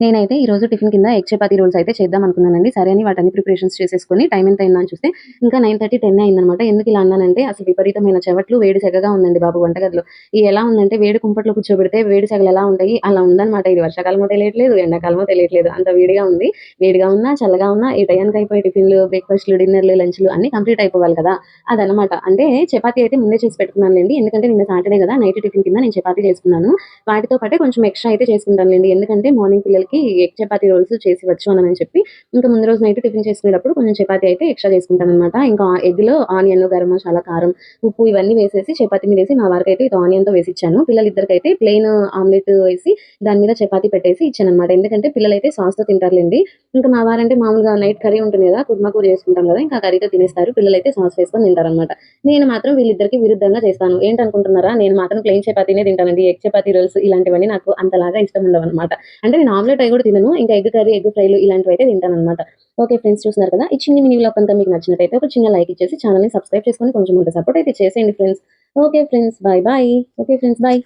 నేనైతే ఈ రోజు టిఫిన్ కింద ఎగ్ చపాతి రోల్స్ అయితే చేద్దాం అనుకున్నానండి. సరే అని వాటన్ని ప్రిపరేషన్స్ చేసేసుకొని టైం ఎంత అయిందా అని చూస్తే ఇంకా నైన్ థర్టీ టెన్ అయిందనమాట ఎందుకు ఇలా అన్నానంటే అసలు విపరీతమైన చెవట్లు వేడి సెగగా ఉందండి బాబు వంటగదిలో. ఈ ఎలా ఉందంటే వేడి కుంపట్లో కూర్చోబెడితే వేడి సెగలు ఎలా ఉంటాయి? అలా ఉందన్నమాట. ఇది వర్షాకాలమో తెలియట్లేదు ఎండాకాలమో తెలియట్లేదు. అంత వేడిగా ఉంది. వేడిగా ఉన్నా చల్లగా ఉన్నా ఈ టయానికి అయిపోయి టిఫిన్లు బ్రేక్ఫాస్ట్లు డిన్నర్లు లంచ్లు అన్ని కంప్లీట్ అయిపోవాలి కదా. అదనమాట అంటే చపాతీ అయితే ముందే చేసి పెట్టుకున్నానులేండి. ఎందుకంటే నిన్న సాటర్డే కదా నైట్ టిఫిన్ కింద నేను చపాతీ చేసుకున్నాను. వాటితో పాటే కొంచెం ఎక్స్ట్రా అయితే చేసుకుంటానులేండి. ఎందుకంటే మార్నింగ్ పిల్లలకి ఎగ్ చపాతీ రోల్స్ చేసి వచ్చు అని చెప్పి ఇంకా ముందు రోజు నైట్ టిఫిన్ చేసుకునేటప్పుడు కొంచెం చపాతీ అయితే ఎక్స్ట్రా చేసుకుంటాను అనమాట ఇంకా ఎగ్లో ఆనియన్ గరం మసాలా కారం ఉప్పు ఇవన్నీ వేసేసి చపాతీ మీద వేసి మా వారికి అయితే ఇది ఆనియన్తో వేసి ఇచ్చాను. పిల్లలిద్దరికి అయితే ప్లెయిన్ ఆమ్లెట్ వేసి దాని మీద చపాతి పెట్టేసి ఇచ్చాను అనమాట ఎందుకంటే పిల్లలైతే సాస్తో తింటారులేండి. ఇంకా మా వారంటే మామూలుగా నైట్ కర్రీ ఉంటుంది కదా కుర్మా కూర చేసుకుంటాం కదా ఇంకా కర్రీతో తినేస్తారు. పిల్లలైతే సాస్ వేసుకొని తింటారనమాట నేను మాత్రం వీళ్ళిద్దరికి విరుద్ధంగా చేస్తాను. ఏంటనుకుంటున్నారా? నేను మాత్రం ప్లెయిన్ చపాతీనే తింటానండి. ఎగ్ చపాతీ రోల్స్ ఇలాంటివన్నీ నాకు అంతలాగా ఇష్టం ఉండవు అనమాట అంటే నేను ఆమ్లెట్ అవి కూడా తినను ఇంకా ఎగ్ కర్రీ ఎగ్ ఫ్రైలు ఇలాంటివి అయితే తింటాను అనమాట ఓకే ఫ్రెండ్స్ చూస్తున్నారు కదా? ఈ చిన్న మినీ వ్లాగ్ అంతా మీకు నచ్చినట్టయితే ఒక చిన్న లైక్ ఇచ్చేసి ఛానల్ని సబ్స్క్రైబ్ చేసుకొని కొంచెం ఉంటే సపోర్ట్ అయితే చేసేయండి friends. Okay friends bye bye okay friends bye